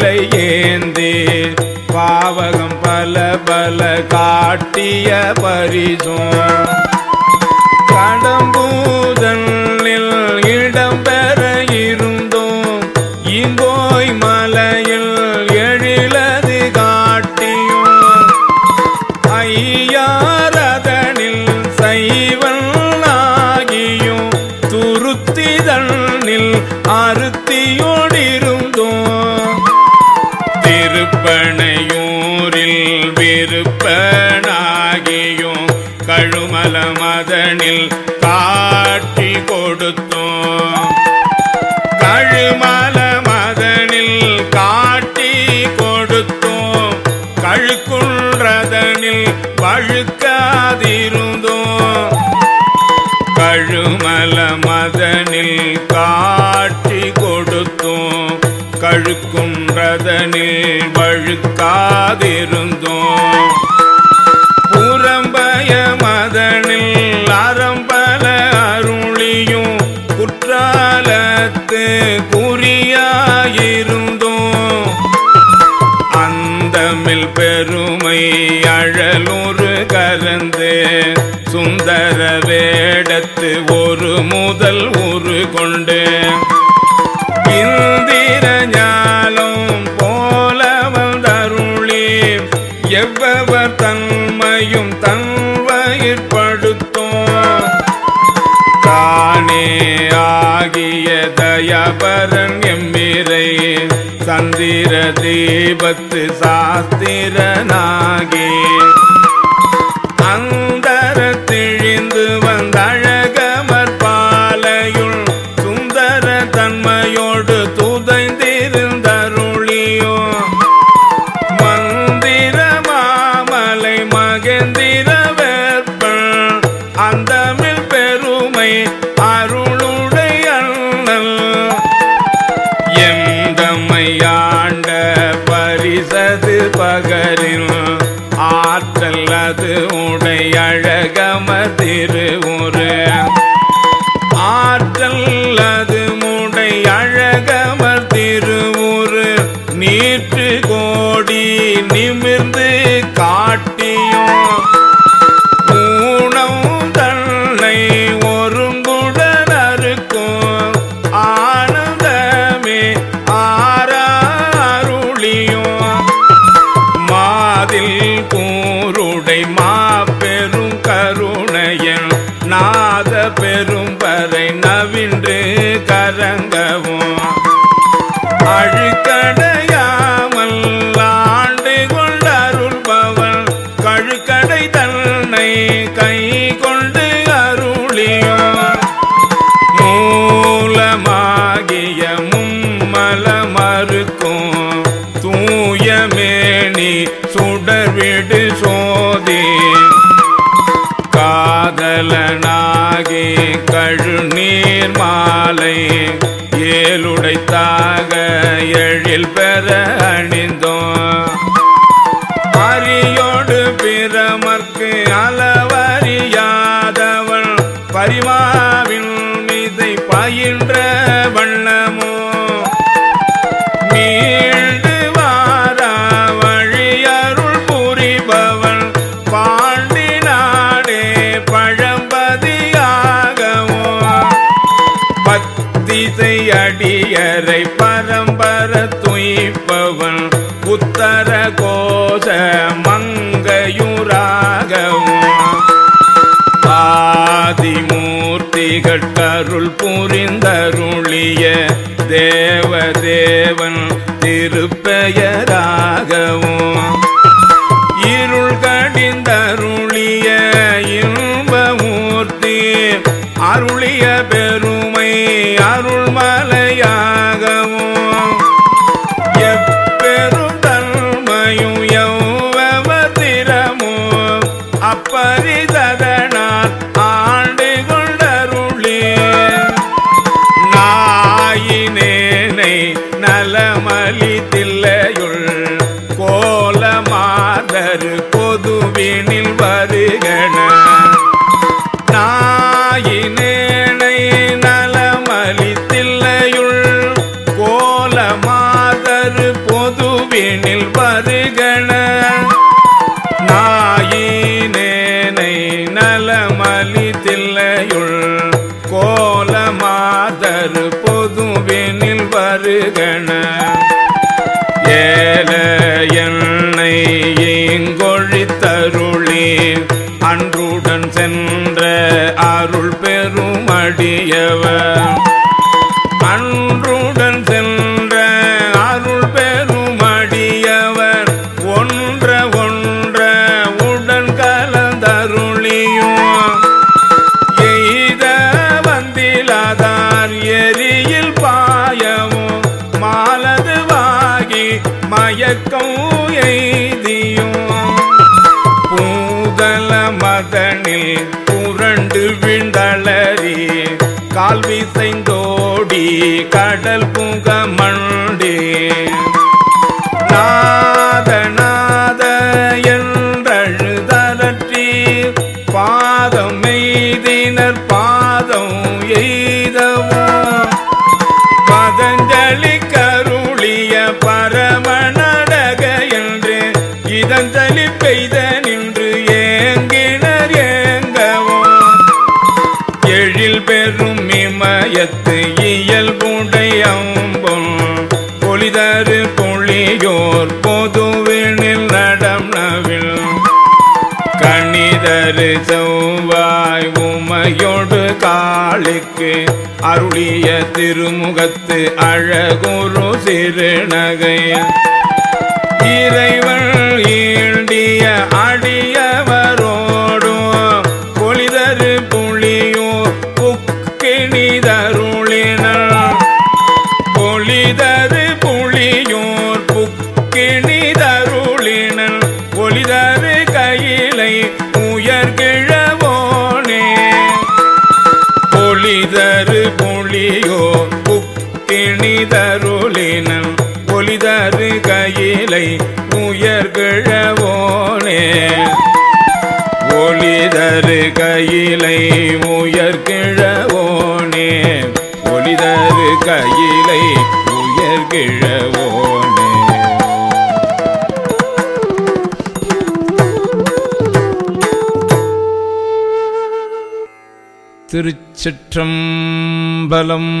சிலை ஏந்தி. பாவகம் பல பல காட்டிய பரிசும். கடம்பூதனில் இடம்பெற விருப்பனாகியும் கழுமல மதனில் காட்டி கொடுத்தோம். கழுமல மதனில் காட்டி கொடுத்தோம். கழுக்குன்றதனில் வழுக்காதிருந்தோம். கழுமல மதனில் காட்டி கொடுத்தோம். கழுக்குன்றதனில் வழுக்காதிருந்தோம். அருமை பெருமை அழலுரு கலந்து சுந்தர வேடத்து ஒரு முதல் உரு கொண்டு. இந்திர ஞானம் போல வந்தருளி எவ்வவர் தன்மையும் தன்வயிற்படுத்தோம் தானே ஆகிய தயாபரன் எம்மிரை சந்திர தீபத்து சா ಶರಣಾಗಿ பகரில் ஆற்றல் அது உடைய அழகம திருவுரு ஆற்றல் அது முடை அழகமர் திருவுரு நீற்று கோடி நிமிர்ந்து சுடர்விடு சோதி. காதலனாகி கழுநீர் மாலை ஏழுடைத்தாக எழில் பெற அணி புத்தர உத்தர கோஷ மங்கையுராகவும். ஆதிமூர்த்திகள் கருள் புரிந்தருளிய தேவதேவன் திருப்பெயரா பேணில் பரு மயக்கம் எய்தியும். பூதல மதனில் புரண்டு விண்டளறி கால் விசைந்தோடி கடல் புகமண்டே நான் செவ்வாய் உமையோடு காளிக்கு அருளிய திருமுகத்து அழகுரு சிறுநகை இறை உரை உயர்கிழவோனே. ஒளிதரு கையிலை உயர்கிழவோனே. ஒளிதரு கையிலை உயர்கிழவோனே. திருச்சிற்றம்பலம்